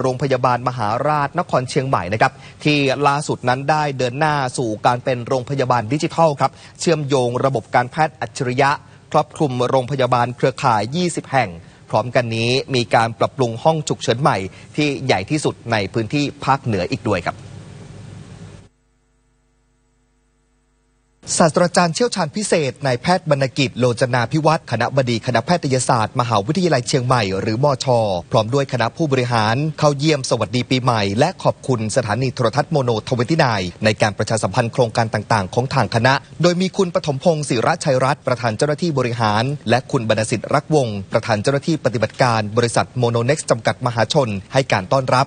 โรงพยาบาลมหาราชนครเชียงใหม่นะครับที่ล่าสุดนั้นได้เดินหน้าสู่การเป็นโรงพยาบาลดิจิทัลครับเชื่อมโยงระบบการแพทย์อัจฉริยะ ครอบคลุมโรงพยาบาลเครือข่าย 20 แห่ง พร้อมกันนี้มีการปรับปรุงห้องฉุกเฉินใหม่ที่ใหญ่ที่สุดในพื้นที่ภาคเหนืออีกด้วยครับ ศาสตราจารย์เชี่ยวชาญพิเศษนายแพทย์บรรณกิจโลจนาพิวัตรคณะบดีคณะแพทยศาสตร์ มหาวิทยาลัยเชียงใหม่หรือมอชอพร้อมด้วยคณะผู้บริหาร เข้าเยี่ยมสวัสดีปีใหม่ และขอบคุณสถานีโทรทัศน์โมโนทเวนตี้นในการประชาสัมพันธ์โครงการต่างๆ ของทางคณะ โดยมีคุณปฐมพงศ์ศิระชัยรัตน์ประธานเจ้าหน้าที่บริหาร และคุณบรรณสิทธิ์รักวงศ์ประธานเจ้าหน้าที่ปฏิบัติการ บริษัทโมโนเน็กซ์จำกัดมหาชน ให้การต้อนรับ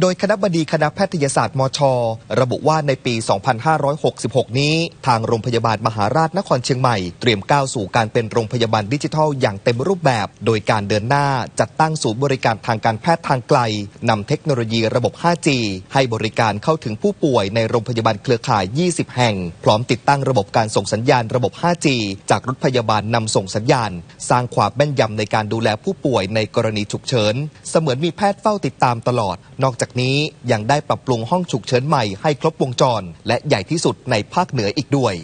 โดยคณะบดีคณะแพทยศาสตร์มช ระบุว่าในปี 2566 นี้ ทางโรงพยาบาลมหาราชนครเชียงใหม่ เตรียมก้าวสู่การเป็นโรงพยาบาลดิจิทัลอย่างเต็มรูปแบบ โดยการเดินหน้าจัดตั้งศูนย์บริการทางการแพทย์ทางไกล นำเทคโนโลยีระบบ 5G ให้บริการเข้าถึงผู้ป่วยในโรงพยาบาลเครือข่าย 20 แห่ง พร้อมติดตั้งระบบการส่งสัญญาณระบบ 5G จากรถพยาบาลนำส่งสัญญาณ สร้างความแม่นยำในการดูแลผู้ป่วยในกรณีฉุกเฉิน เสมือนมีแพทย์เฝ้าติดตามตลอด นอกจากนี้ยังได้ปรับปรุงห้องฉุกเฉินใหม่ให้ครบวงจร และใหญ่ที่สุดในภาคเหนืออีกด้วย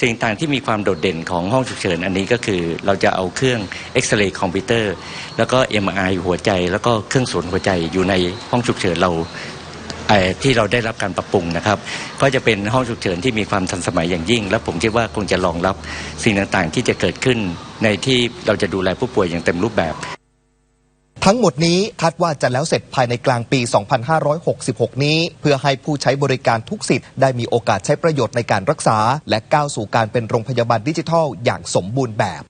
สิ่งต่างที่มีความโดดเด่นของห้องฉุกเฉินอันนี้ก็คือ เราจะเอาเครื่องเอ็กซเรย์คอมพิวเตอร์แล้วก็ MRI หัวใจ แล้วก็เครื่องสวนหัวใจอยู่ในห้องฉุกเฉินเราที่เราได้รับการปรับปรุงนะครับ ก็จะเป็นห้องฉุกเฉินที่มีความทันสมัยอย่างยิ่ง และผมคิดว่าคงจะรองรับสิ่งต่างๆ ที่จะเกิดขึ้นในที่เราจะดูแลผู้ป่วยอย่างเต็มรูปแบบ ทั้งหมดนี้คาดว่าจะแล้วเสร็จภายในกลางปี 2566 นี้ เพื่อให้ผู้ใช้บริการทุกสิทธิ์ได้มีโอกาสใช้ประโยชน์ในการรักษา และก้าวสู่การเป็นโรงพยาบาลดิจิทัลอย่างสมบูรณ์แบบ